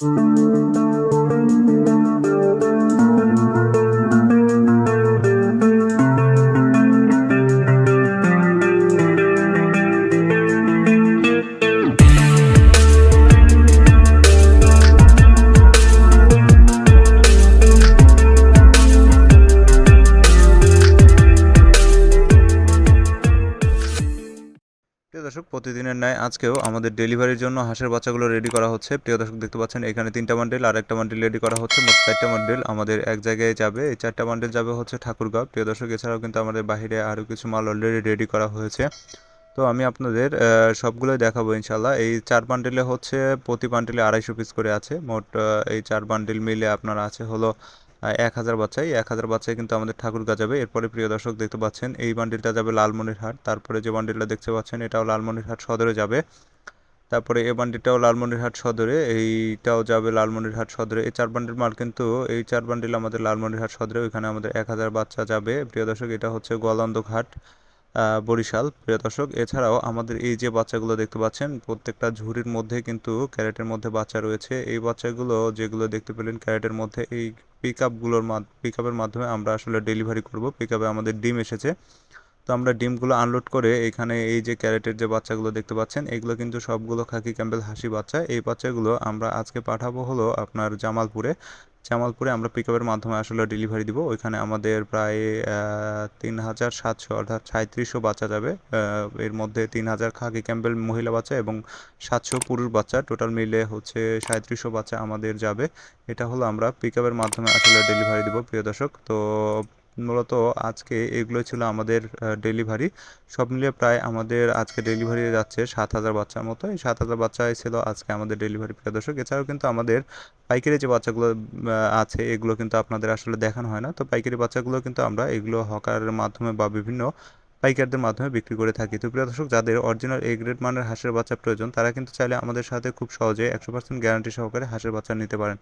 প্রিয় দর্শক, প্রতিদিনের ন্যায় আজকেও আমাদের ডেলিভারির জন্য হাঁসের বাচ্চাগুলো রেডি করা হচ্ছে। প্রিয় দর্শক, দেখতে পাচ্ছেন এখানে তিনটা বান্ডেল আর একটা বান্ডেল রেডি করা হচ্ছে। মোট চারটা বান্ডেল আমাদের এক জায়গায় যাবে। এই চারটা বান্ডেল যাবে হচ্ছে ঠাকুরগাঁও। প্রিয় দর্শক, এছাড়াও কিন্তু আমাদের বাইরে আরও কিছু মাল অলরেডি রেডি করা হয়েছে। তো আমি আপনাদের সবগুলোই দেখাবো ইনশাল্লাহ এই চার বান্ডেলে হচ্ছে প্রতি বান্ডেলে আড়াইশো পিস করে আছে। মোট এই চার বান্ডেল মিলে আপনার আছে হলো এক হাজার বাচ্চাই এক হাজার বাচ্চাই কিন্তু আমাদের ঠাকুরগা যাবে এরপরে প্রিয় দর্শক দেখতে পাচ্ছেন, এই বান্ডিলটা যাবে লালমনিরহাট তারপরে যে বান্ডিলটা দেখতে পাচ্ছেন, এটাও লালমনিরহাট সদরে যাবে। তারপরে এ বান্ডিলটাও লালমনিরহাট সদরে, এইটাও যাবে লালমনিরহাট সদরে। এই চার বান্ডিল মাল কিন্তু, এই চার বান্ডিল আমাদের লালমনিরহাট সদরে। ওইখানে আমাদের এক হাজার বাচ্চা যাবে। প্রিয় দর্শক, এটা হচ্ছে গোয়ালন্দ ঘাট বরিশাল। প্রিয় দর্শক, এছাড়াও আমাদের এই যে বাচ্চাগুলো দেখতে পাচ্ছেন, প্রত্যেকটা ঝুড়ির মধ্যে কিন্তু ক্যারেটের মধ্যে বাচ্চা রয়েছে। এই বাচ্চাগুলো যেগুলো দেখতে পেলেন, ক্যারেটের মধ্যে এই পিক আপগুলোর পিক আপের মাধ্যমে আমরা আসলে ডেলিভারি করব। পিক আপে আমাদের ডিম এসেছে। তো আমরা ডিমগুলো আনলোড করে এখানে এই যে ক্যারেটের যে বাচ্চাগুলো দেখতে পাচ্ছেন, এগুলো কিন্তু সবগুলো খাকি ক্যাম্বেল হাসি বাচ্চা। এই বাচ্চাগুলো আমরা আজকে পাঠাবো হলো আপনার জামালপুরে। জামালপুরে আমরা পিক আপের মাধ্যমে আসলে ডেলিভারি দিব। ওইখানে আমাদের প্রায় তিন হাজার সাতশো অর্থাৎ সাঁত্রিশশো বাচ্চা যাবে। এর মধ্যে তিন হাজার খাকি ক্যাম্পেল মহিলা বাচ্চা এবং সাতশো পুরুষ বাচ্চা। টোটাল মিলে হচ্ছে সাঁত্রিশশো বাচ্চা আমাদের যাবে। এটা হলো আমরা পিক আপের মাধ্যমে আসলে ডেলিভারি দিব, প্রিয় দর্শক। তো মূলত আজকে এগুলো ছিল আমাদের ডেলিভারি সব মিলিয়ে প্রায় আমাদের আজকে ডেলিভারি যাচ্ছে সাত হাজার বাচ্চার মতো। এই সাত হাজার বাচ্চাই ছিল আজকে আমাদের ডেলিভারি প্রিয় দর্শক। এছাড়াও কিন্তু আমাদের পাইকারি যে বাচ্চাগুলো আছে, এগুলো কিন্তু আপনাদের আসলে দেখানো হয় না। তো পাইকারি বাচ্চাগুলো কিন্তু আমরা এগুলো হকারের মাধ্যমে বা বিভিন্ন পাইকারদের মাধ্যমে বিক্রি করে থাকি। তো প্রিয় দর্শক, যাদের অরিজিনাল এ গ্রেড মানের হাঁসের বাচ্চা প্রয়োজন, তারা কিন্তু চাইলে আমাদের সাথে খুব সহজে একশো পার্সেন্ট গ্যারান্টি সহকারে হাঁসের বাচ্চা নিতে পারেন।